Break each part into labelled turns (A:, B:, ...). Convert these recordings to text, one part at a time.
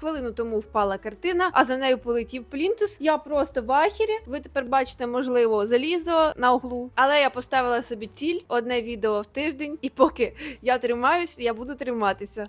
A: Хвилину тому впала картина, а за нею полетів плінтус. Я просто в ахірі. Ви тепер бачите, можливо, залізо на углу. Але я поставила собі ціль одне відео в тиждень, і поки я тримаюсь, я буду триматися.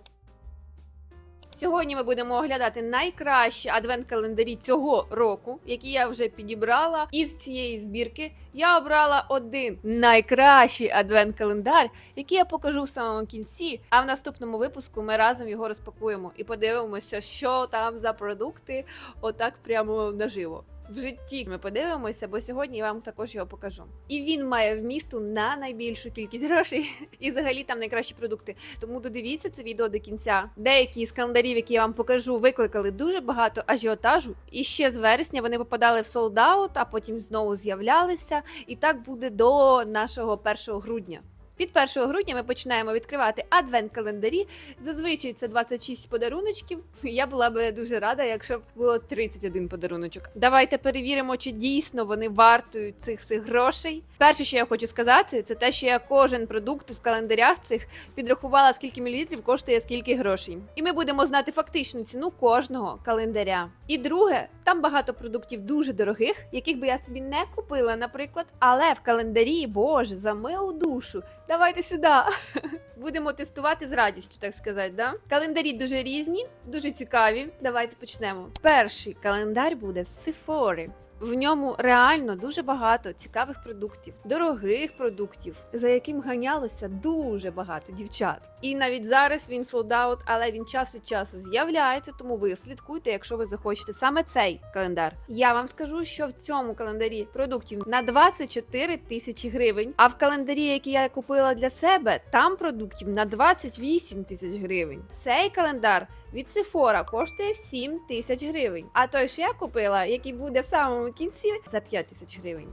A: Сьогодні ми будемо оглядати найкращі адвент-календарі цього року, які я вже підібрала із цієї збірки. Я обрала один найкращий адвент-календар, який я покажу в самому кінці. А в наступному випуску ми разом його розпакуємо і подивимося, що там за продукти, отак прямо наживо. В житті ми подивимося, бо сьогодні я вам також його покажу. І він має вмісту на найбільшу кількість грошей, і взагалі там найкращі продукти. Тому додивіться це відео до кінця. Деякі з календарів, які я вам покажу, викликали дуже багато ажіотажу. І ще з вересня вони попадали в солдаут, а потім знову з'являлися. І так буде до нашого 1 грудня. Від 1 грудня ми починаємо відкривати адвент-календарі. Зазвичай це 26 подаруночків. Я була би дуже рада, якщо б було 31 подаруночок. Давайте перевіримо, чи дійсно вони вартують цих всіх грошей. Перше, що я хочу сказати, це те, що я кожен продукт в календарях цих підрахувала, скільки мілілітрів коштує скільки грошей. І ми будемо знати фактичну ціну кожного календаря. І друге, там багато продуктів дуже дорогих, яких би я собі не купила, наприклад. Але в календарі, боже, за милу душу. Давайте сюди. Будемо тестувати з радістю, так сказати. Да? Календарі дуже різні, дуже цікаві. Давайте почнемо. Перший календар буде з Сефори. В ньому реально дуже багато цікавих продуктів, дорогих продуктів, за яким ганялося дуже багато дівчат. І навіть зараз він солдаут, але він час від часу з'являється, тому ви слідкуйте, якщо ви захочете саме цей календар. Я вам скажу, що в цьому календарі продуктів на 24 тисячі гривень. А в календарі, який я купила для себе, там продуктів на 28 тисяч гривень. Цей календар від Sephora коштує 7 тисяч гривень. А той, що я купила, який буде в самому кінці, за 5 тисяч гривень.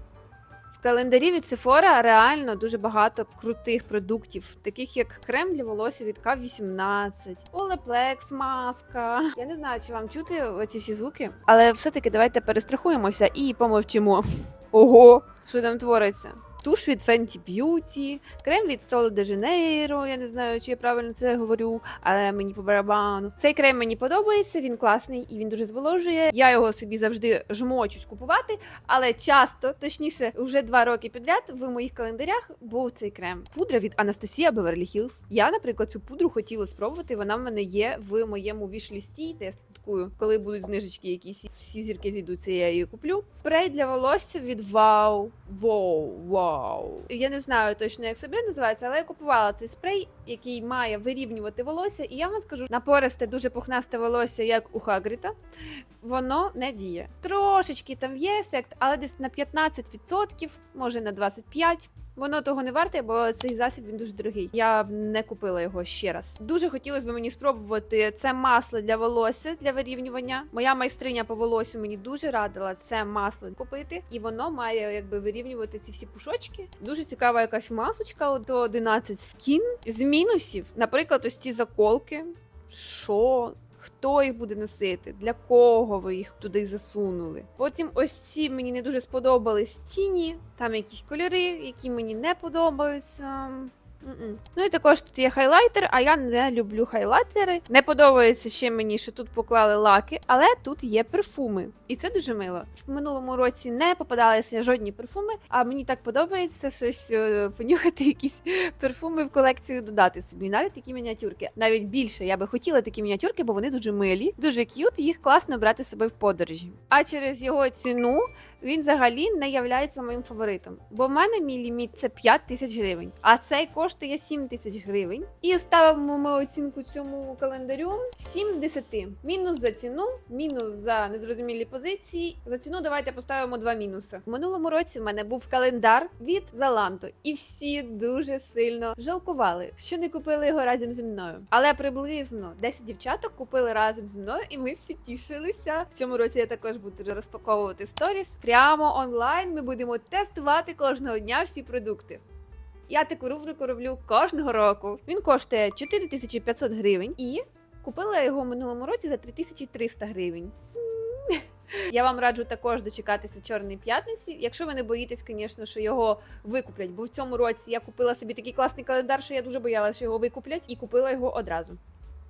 A: В календарі від Sephora реально дуже багато крутих продуктів, таких як крем для волосся від К18, Олеплекс, маска. Я не знаю, чи вам чути оці всі звуки, але все-таки давайте перестрахуємося і помовчимо. Ого, що там твориться? Туш від Fenty Beauty, крем від Sol de Janeiro, я не знаю, чи я правильно це говорю, але мені по барабану. Цей крем мені подобається, він класний і він дуже зволожує. Я його собі завжди жмочусь купувати, але часто, точніше, вже два роки підряд в моїх календарях був цей крем. Пудра від Анастасія Beverly Hills. Я, наприклад, цю пудру хотіла спробувати. Вона в мене є в моєму вішлісті, де я слідкую, коли будуть знижечки якісь, всі зірки зійдуться, я її куплю. Спрей для волосся від Wow. Wow, wow. Я не знаю точно, як бренд називається, але я купувала цей спрей, який має вирівнювати волосся. І я вам скажу, напористе дуже пухнасте волосся, як у Хагріта, воно не діє. Трошечки там є ефект, але десь на 15%, може на 25%. Воно того не варте, бо цей засіб він дуже дорогий. Я б не купила його ще раз. Дуже хотілося б мені спробувати це масло для волосся для вирівнювання. Моя майстриня по волосю мені дуже радила це масло купити, і воно має якби вирівнювати ці всі пушочки. Дуже цікава якась масочка до 11 скін. З мінусів, наприклад, ось ці заколки. Що? Хто їх буде носити? Для кого ви їх туди засунули? Потім ось ці мені не дуже сподобались тіні, там якісь кольори, які мені не подобаються. М-м. Ну і також тут є хайлайтер, а я не люблю хайлайтери. Не подобається ще мені, що тут поклали лаки, але тут є перфуми. І це дуже мило. В минулому році не попадалися жодні перфуми, а мені так подобається щось е, понюхати якісь перфуми в колекцію додати собі. Навіть такі мініатюрки. Навіть більше я би хотіла такі мініатюрки, бо вони дуже милі, дуже к'ют, їх класно брати собою в подорожі. А через його ціну він взагалі не являється моїм фаворитом. Бо в мене мій ліміт це 5 тисяч гривень, а цей коштує 7 тисяч гривень. І ставимо ми оцінку цьому календарю 7 з 10. Мінус за ціну, мінус за незрозумілі позиції. За ціну давайте поставимо два мінуси. В минулому році в мене був календар від Zalando, і всі дуже сильно жалкували, що не купили його разом зі мною. Але приблизно 10 дівчаток купили разом зі мною, і ми всі тішилися. В цьому році я також буду розпаковувати сторіс. Прямо онлайн ми будемо тестувати кожного дня всі продукти. Я таку рубрику роблю кожного року. Він коштує 4500 гривень і купила його минулому році за 3300 гривень. Я вам раджу також дочекатися Чорної п'ятниці, якщо ви не боїтесь, звісно, що його викуплять. Бо в цьому році я купила собі такий класний календар, що я дуже боялася, що його викуплять, і купила його одразу.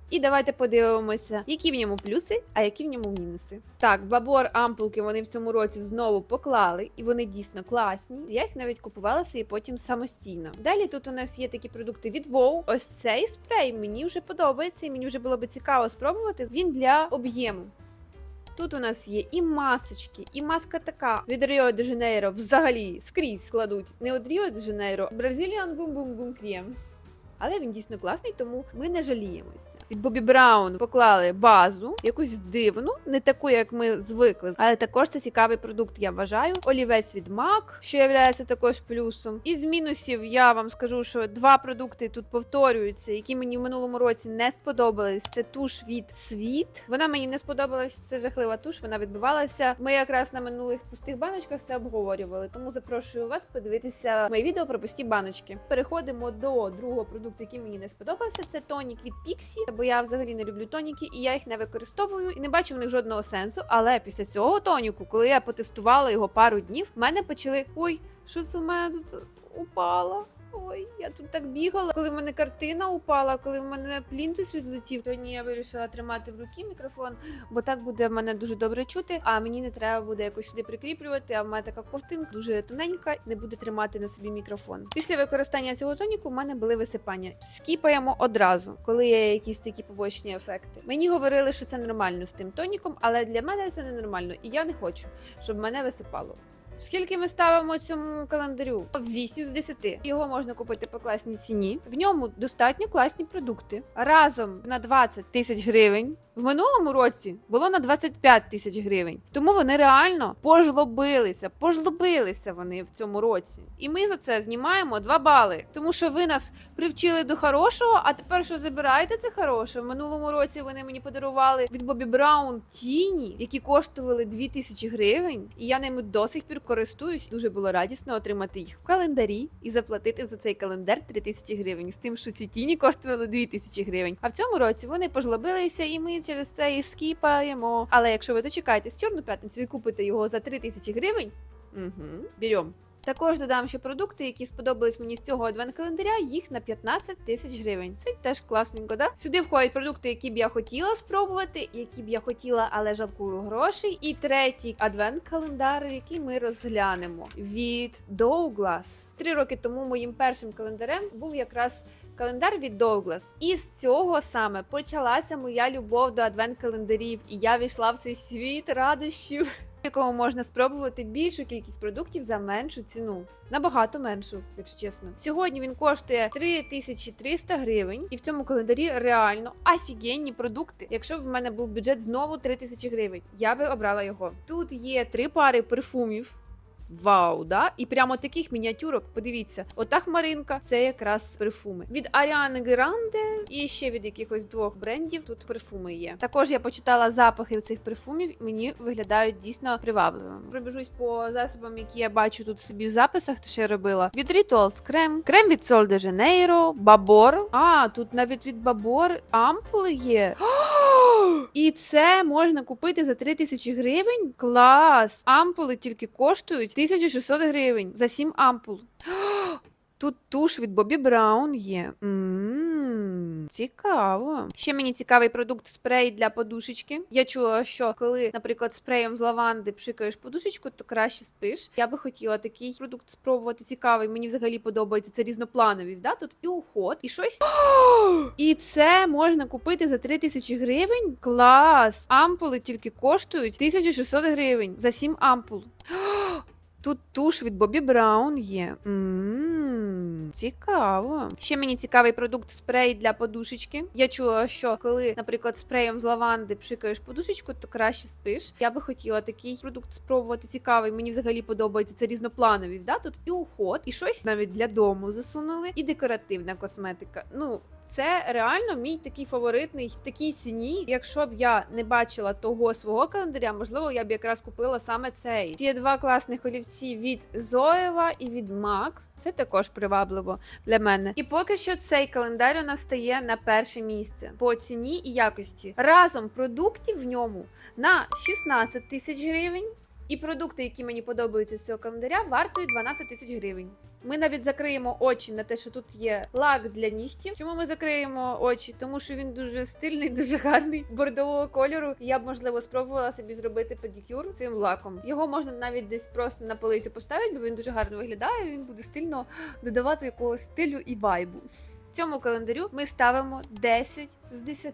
A: І давайте подивимося, які в ньому плюси, а які в ньому мінуси. Так, бабор ампулки вони в цьому році знову поклали, і вони дійсно класні. Я їх навіть купувала собі потім самостійно. Далі тут у нас є такі продукти від WoW. Ось цей спрей мені вже подобається, і мені вже було би цікаво спробувати. Він для об'єму. Тут у нас є і масочки, і маска така від Rio de Janeiro взагалі скрізь складуть. Не від Janeiro, Brazilian Boom Boom Boom Cream. Але він дійсно класний, тому ми не жаліємося. Від Бобі Браун поклали базу, якусь дивну, не таку, як ми звикли. Але також це цікавий продукт, я вважаю. Олівець від MAC, що є також плюсом. Із мінусів я вам скажу, що два продукти тут повторюються, які мені в минулому році не сподобались. Це туш від світ. Вона мені не сподобалась. Це жахлива туш. Вона відбивалася. Ми якраз на минулих пустих баночках це обговорювали. Тому запрошую вас подивитися моє відео про пусті баночки. Переходимо до другого продукту, який мені не сподобався. Це тонік від Піксі, бо я взагалі не люблю тоніки, і я їх не використовую і не бачу в них жодного сенсу. Але після цього тоніку, коли я потестувала його пару днів, в мене почали ой, що це в мене тут упало. Ой, я тут так бігала, коли в мене картина упала, коли в мене плінтус відлетів. Сьогодні я вирішила тримати в руки мікрофон, бо так буде мене дуже добре чути. А мені не треба буде якось сюди прикріплювати. А в мене така ковтинка дуже тоненька, не буде тримати на собі мікрофон. Після використання цього тоніку в мене були висипання. Скіпаємо одразу, коли є якісь такі побочні ефекти. Мені говорили, що це нормально з тим тоніком, але для мене це не нормально, і я не хочу, щоб мене висипало. Скільки ми ставимо цьому календарю? 8 з 10. Його можна купити по класній ціні. В ньому достатньо класні продукти. Разом на 20 тисяч гривень. В минулому році було на 25 тисяч гривень. Тому вони реально пожлобилися, пожлобилися вони в цьому році. І ми за це знімаємо 2 бали. Тому що ви нас привчили до хорошого, а тепер що забираєте це хороше? В минулому році вони мені подарували від Бобі Браун тіні, які коштували 2000 гривень. І я ними до сих пір користуюсь. Дуже було радісно отримати їх в календарі і заплатити за цей календар 3000 гривень. З тим, що ці тіні коштували 2000 гривень. А в цьому році вони пожлобилися, і ми через це і скіпаємо. Але якщо ви дочекаєтесь чорну п'ятницю і купите його за 3000 гривень, угу, берем. Також додам, що продукти, які сподобались мені з цього адвент-календаря, їх на 15 тисяч гривень. Це теж класненько, да? Сюди входять продукти, які б я хотіла спробувати, які б я хотіла, але жалкую грошей. І третій адвент-календар, який ми розглянемо від Douglas. Три роки тому моїм першим календарем був якраз. Календар від Douglas. І з цього саме почалася моя любов до адвент-календарів, і я війшла в цей світ радощів, в якому можна спробувати більшу кількість продуктів за меншу ціну. Набагато меншу, якщо чесно. Сьогодні він коштує 3300 гривень, і в цьому календарі реально офігенні продукти. Якщо б в мене був бюджет знову 3000 гривень, я би обрала його. Тут є три пари парфумів. Вау, да? І прямо таких мініатюрок, подивіться, ота хмаринка це якраз парфуми. Від Ariana Grande і ще від якихось двох брендів тут парфуми є. Також я почитала запахи цих парфумів, мені виглядають дійсно привабливими. Пробіжусь по засобам, які я бачу тут собі в записах, що я робила. Від Rituals крем, крем від Sol de Janeiro, Бабор. А, тут навіть від Бабор ампули є. І це можна купити за 3000 гривень. Клас! Ампули тільки коштують 1600 гривень за 7 ампул. Тут туш від Бобі Браун є. Ммм, цікаво. Ще мені цікавий продукт спрей для подушечки. Я чула, що коли, наприклад, спреєм з лаванди пшикаєш подушечку, то краще спиш. Я би хотіла такий продукт спробувати. Цікавий. Мені взагалі подобається це різноплановість. Да? Тут і уход, і щось. І це можна купити за 3000 гривень. Клас! Ампули тільки коштують 1600 гривень за 7 ампул. Тут туш від Бобі Браун є. Ммм, цікаво. Ще мені цікавий продукт спрей для подушечки. Я чула, що коли, наприклад, спреєм з лаванди пшикаєш подушечку, то краще спиш. Я би хотіла такий продукт спробувати. Цікавий. Мені взагалі подобається це різноплановість. Да? Тут і уход, і щось навіть для дому засунули, і декоративна косметика. Ну. Це реально мій такий фаворитний в такій ціні. Якщо б я не бачила того свого календаря, можливо, я б якраз купила саме цей. Є два класних олівці від Зоєва і від Мак. Це також привабливо для мене. І поки що цей календар у нас стає на перше місце по ціні і якості. Разом продуктів в ньому на 16 тисяч гривень. І продукти, які мені подобаються з цього календаря, вартують 12 тисяч гривень. Ми навіть закриємо очі на те, що тут є лак для нігтів. Чому ми закриємо очі? Тому що він дуже стильний, дуже гарний, бордового кольору. Я б можливо спробувала собі зробити педикюр цим лаком. Його можна навіть десь просто на полицю поставити, бо він дуже гарно виглядає. Він буде стильно додавати якогось стилю і вайбу. Цьому календарю ми ставимо 10 з 10.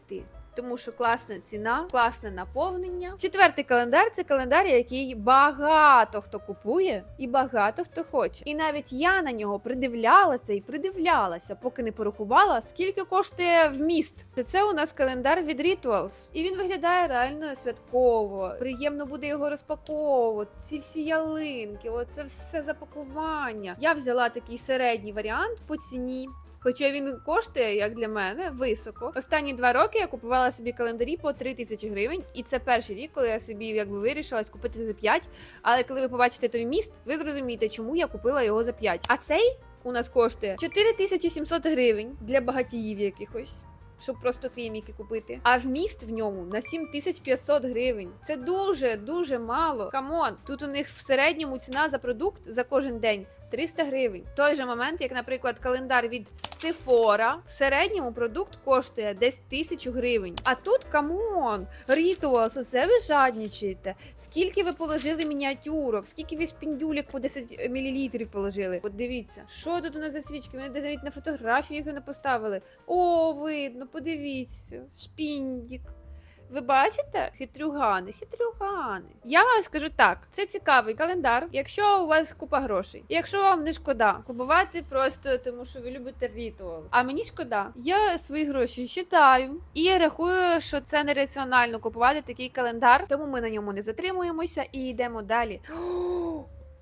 A: Тому що класна ціна, класне наповнення. Четвертий календар це календар, який багато хто купує і багато хто хоче. І навіть я на нього придивлялася і придивлялася, поки не порахувала, скільки коштує вміст. Це, це у нас календар від Rituals. І він виглядає реально святково. Приємно буде його розпаковувати. Ці всі ялинки, оце все запакування. Я взяла такий середній варіант по ціні. Хоча він коштує, як для мене, високо. Останні два роки я купувала собі календарі по 3 тисячі гривень, і це перший рік, коли я собі якби вирішилась купити за 5. Але коли ви побачите той міст, ви зрозумієте, чому я купила його за 5. А цей у нас коштує 4700 гривень для багатіїв якихось. Щоб просто креміки купити. А вміст в ньому на 7500 гривень. Це дуже дуже мало. Камон, тут у них в середньому ціна за продукт за кожен день 300 гривень. В той же момент, як, наприклад, календар від Sephora, в середньому продукт коштує десь 1000 гривень. А тут камон, Rituals, оце ви жаднічаєте. Скільки ви положили мініатюрок, скільки ви шпіндюлік по 10 мл положили? От дивіться, що тут у нас за свічки? Вони навіть на фотографії їх не поставили. О, видно, подивіться, шпіндік. Ви бачите? Хитрюгани, хитрюгани. Я вам скажу так: це цікавий календар, якщо у вас купа грошей. І Якщо вам не шкода, купувати просто тому, що ви любите ритуал. А мені шкода. Я свої гроші считаю і рахую, що це нераціонально купувати такий календар, тому ми на ньому не затримуємося і йдемо далі.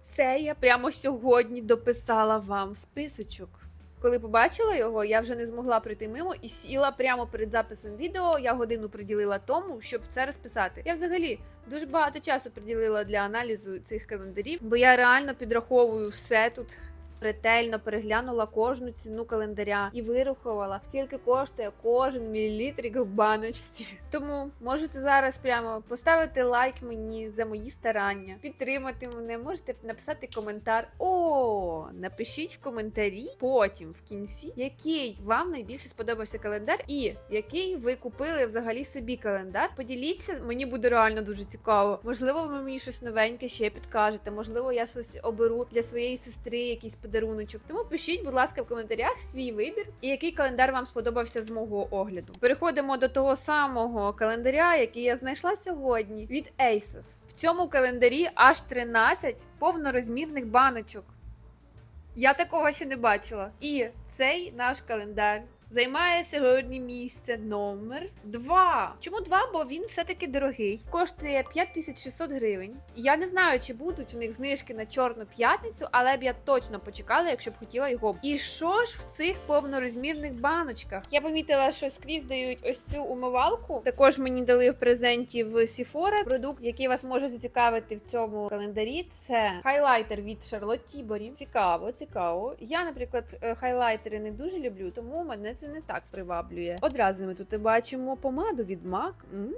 A: Це я прямо сьогодні дописала вам в списочок. Коли побачила його, я вже не змогла пройти мимо і сіла прямо перед записом відео. Я годину приділила тому, щоб це розписати. Я взагалі дуже багато часу приділила для аналізу цих календарів, бо я реально підраховую все тут. Ретельно переглянула кожну ціну календаря і вирахувала, скільки коштує кожен мілілітрик в баночці. Тому можете зараз прямо поставити лайк мені за мої старання, підтримати мене. Можете написати коментар. О, напишіть в коментарі потім в кінці, який вам найбільше сподобався календар, і який ви купили взагалі собі календар. Поділіться, мені буде реально дуже цікаво. Можливо, ви мені щось новеньке ще підкажете. Можливо, я щось оберу для своєї сестри, якийсь подаруночок. Тому пишіть, будь ласка, в коментарях свій вибір і який календар вам сподобався з мого огляду. Переходимо до того самого календаря, який я знайшла сьогодні від ASOS. В цьому календарі аж 13 повнорозмірних баночок. Я такого ще не бачила. І цей наш календар займає сьогодні місце номер 2. Чому 2? Бо він все-таки дорогий. Коштує 5600 гривень. Я не знаю, чи будуть у них знижки на чорну п'ятницю, але б я точно почекала, якщо б хотіла його. І що ж в цих повнорозмірних баночках? Я помітила, що скрізь дають ось цю умивалку. Також мені дали в презенті в Sephora продукт, який вас може зацікавити в цьому календарі. Це хайлайтер від Charlotte Tilbury. Цікаво, цікаво. Я, наприклад, е, хайлайтери не дуже люблю, тому мене це не так приваблює. Одразу ми тут і бачимо помаду від MAC. М,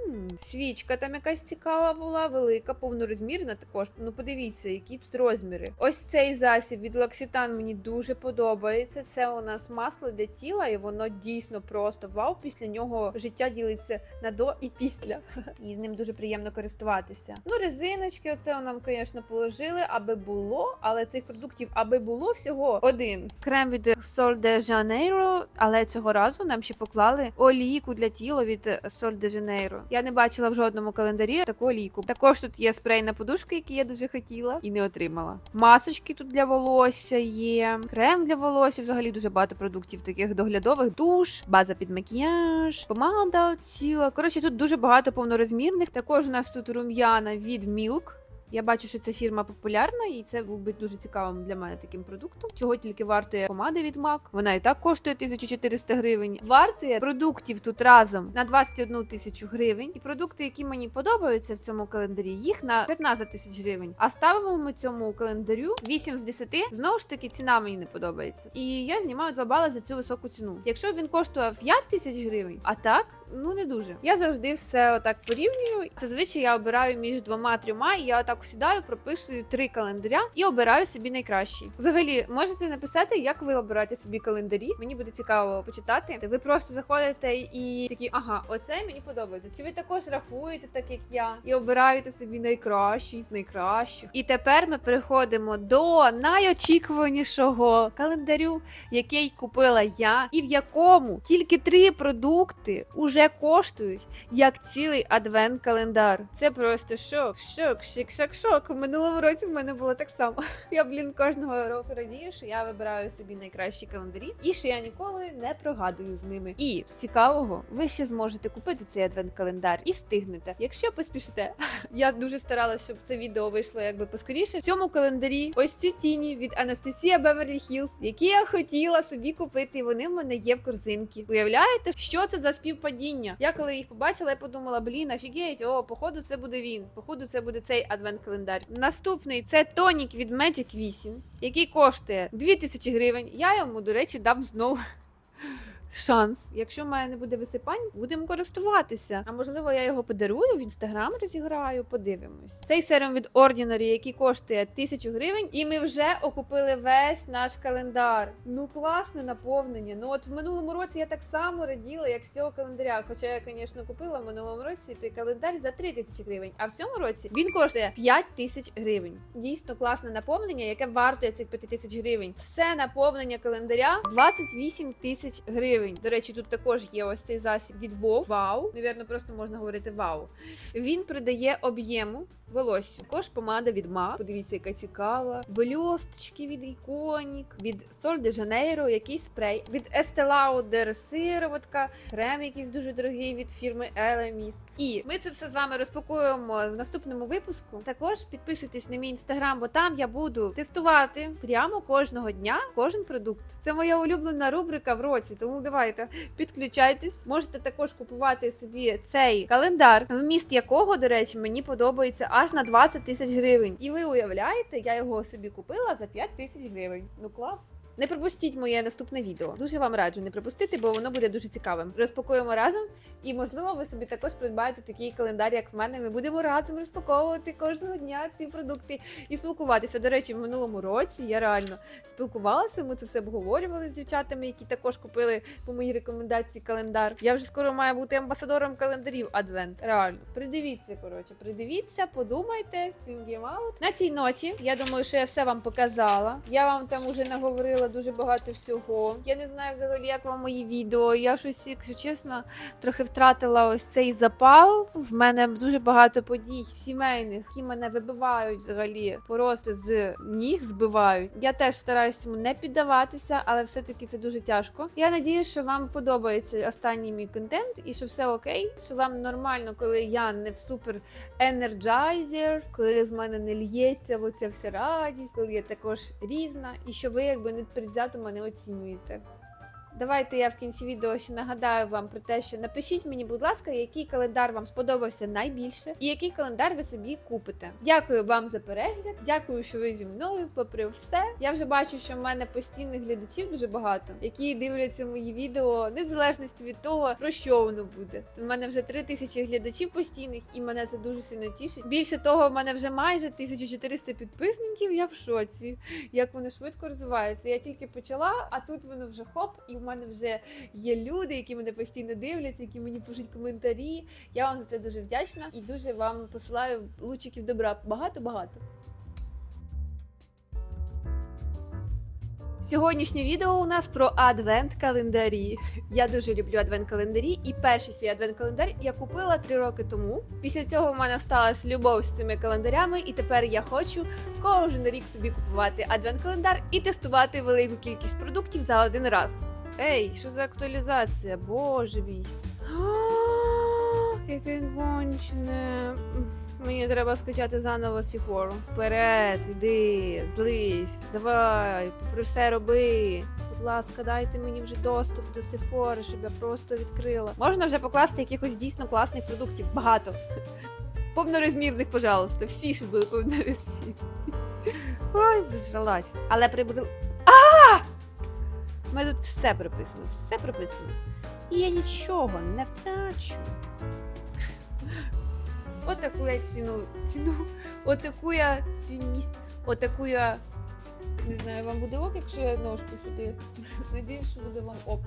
A: Свічка там якась цікава була, велика, повнорозмірна також. Ну подивіться, які тут розміри. Ось цей засіб від L'Occitane мені дуже подобається. Це у нас масло для тіла, і воно дійсно просто вау. Після нього життя ділиться на до і після. І з ним дуже приємно користуватися. Ну, резиночки, оце нам, звісно, положили, аби було, але цих продуктів, аби було всього один. Крем від Sol de Janeiro, але цього разу нам ще поклали олійку для тіла від Sol de Janeiro. Я не бачила в жодному календарі таку олійку. Також тут є спрей на подушку, який я дуже хотіла і не отримала. Масочки тут для волосся є, крем для волосся. Взагалі дуже багато продуктів таких доглядових. Душ, база під макіяж, помада ціла. Коротше, тут дуже багато повнорозмірних. Також у нас тут рум'яна від Milk. Я бачу, що ця фірма популярна, і це був би дуже цікавим для мене таким продуктом. Чого тільки вартує помада від MAC. Вона і так коштує 1400 гривень. Вартує продуктів тут разом на 21 тисячу гривень. І продукти, які мені подобаються в цьому календарі, їх на 15 тисяч гривень. А ставимо ми цьому календарю 8 з 10. Знову ж таки, ціна мені не подобається. І я знімаю 2 бали за цю високу ціну. Якщо він коштує 5 тисяч гривень, а так ну не дуже. Я завжди все отак порівнюю. Зазвичай я обираю між двома трьома, і я отак сідаю, прописую три календаря і обираю собі найкращий. Взагалі, можете написати, як ви обираєте собі календарі. Мені буде цікаво почитати. Ви просто заходите і такі, ага, оце мені подобається. Чи ви також рахуєте, так як я, і обираєте собі найкращий з найкращих? І тепер ми переходимо до найочікуванішого календарю, який купила я, і в якому тільки три продукти уже коштують як цілий адвент-календар. Це просто шок, шок, шик, шок, шок. У минулому році в мене було так само. Я, блін, кожного року радію, що я вибираю собі найкращі календарі, і що я ніколи не прогадую з ними. І цікавого, ви ще зможете купити цей адвент-календар і встигнете, якщо поспішите. Я дуже старалася, щоб це відео вийшло якби поскоріше. В цьому календарі ось ці тіні від Анастасія Беверлі Хілз, які я хотіла собі купити, і вони в мене є в корзинці. Уявляєте, що це за співпадіння? Я коли їх побачила, я подумала, блін, офігеть, о, походу, це буде він. Походу, це буде цей адвент-календар. Наступний це тонік від Magic 8, який коштує 2000 гривень. Я йому, до речі, дам знову. Шанс, якщо в мене не буде висипань, будемо користуватися. А можливо, я його подарую в інстаграм розіграю. Подивимось. Цей серум від Ordinary, який коштує 1000 гривень, і ми вже окупили весь наш календар. Ну класне наповнення. Ну от в минулому році я так само раділа, як з цього календаря. Хоча я, звісно, купила в минулому році той календар за 3000 гривень. А в цьому році він коштує 5000 гривень. Дійсно класне наповнення, яке вартує цих 5000 гривень. Все наповнення календаря 28 тисяч гривень. До речі, тут також є ось цей засіб від Вов. Вау. Навірно, просто можна говорити вау. Він придає об'єму волосся. Також помада від MAC. Подивіться, яка цікава. Бльосточки від Iconic, від Sol de Janeiro, якийсь спрей, від Estee Lauder сироватка, крем якийсь дуже дорогий від фірми Elemis. І ми це все з вами розпакуємо в наступному випуску. Також підписуйтесь на мій інстаграм, бо там я буду тестувати прямо кожного дня кожен продукт. Це моя улюблена рубрика в році, тому давайте підключайтесь. Можете також купувати собі цей календар, вміст якого, до речі, мені подобається аж на 20 тисяч гривень. І ви уявляєте, я його собі купила за 5 тисяч гривень. Ну клас. Не пропустіть моє наступне відео. Дуже вам раджу не пропустити, бо воно буде дуже цікавим. Розпакуємо разом, і можливо, ви собі також придбаєте такий календар, як в мене. Ми будемо разом розпаковувати кожного дня ці продукти і спілкуватися. До речі, в минулому році я реально спілкувалася. Ми це все обговорювали з дівчатами, які також купили по моїй рекомендації календар. Я вже скоро маю бути амбасадором календарів Адвент. Реально, придивіться, коротше, придивіться, подумайте, them out. На цій ноті я думаю, що я все вам показала. Я вам там уже наговорила дуже багато всього. Я не знаю взагалі, як вам мої відео. Я щось, якщо чесно, трохи втратила ось цей запал. В мене дуже багато подій сімейних, які мене вибивають взагалі, просто з ніг збивають. Я теж стараюся цьому не піддаватися, але все-таки це дуже тяжко. Я надію, що вам подобається останній мій контент і що все окей, що вам нормально, коли я не в супер енерджайзер, коли з мене не лється оця вся радість, коли я також різна, і що ви якби не предвзято мене оцінюєте. Давайте я в кінці відео ще нагадаю вам про те, що напишіть мені, будь ласка, який календар вам сподобався найбільше, і який календар ви собі купите. Дякую вам за перегляд. Дякую, що ви зі мною. Попри все, я вже бачу, що в мене постійних глядачів дуже багато, які дивляться мої відео, не в залежності від того, про що воно буде. У мене вже три тисячі глядачів постійних, і мене це дуже сильно тішить. Більше того, в мене вже майже 1400 підписників. Я в шоці. Як воно швидко розвивається. Я тільки почала, а тут воно вже хоп, і мене вже є люди, які мене постійно дивляться, які мені пишуть коментарі. Я вам за це дуже вдячна і дуже вам посилаю лучиків добра. Багато-багато. Сьогоднішнє відео у нас про адвент-календарі. Я дуже люблю адвент-календарі, і перший свій адвент-календар я купила три роки тому. Після цього в мене сталася любов з цими календарями, і тепер я хочу кожен рік собі купувати адвент-календар і тестувати велику кількість продуктів за один раз. Ей, що за актуалізація? Боже мій. Яке кончене. Мені треба скачати заново Сіфору. Вперед, іди, злись, давай, про все роби. Будь ласка, дайте мені вже доступ до Сефори, щоб я просто відкрила. Можна вже покласти якихось дійсно класних продуктів. Багато. Повнорозмірних, пожалуйста. Всі, щоб були повнорозмірні. Ой, зажралась. Але прибуду. У мене тут все прописано, все прописано. і я нічого не втрачу. Отаку я ціну, ціну, отаку я цінність, отаку я. Не знаю, вам буде ок, якщо я ножку сюди. Надіюсь, що буде вам ок.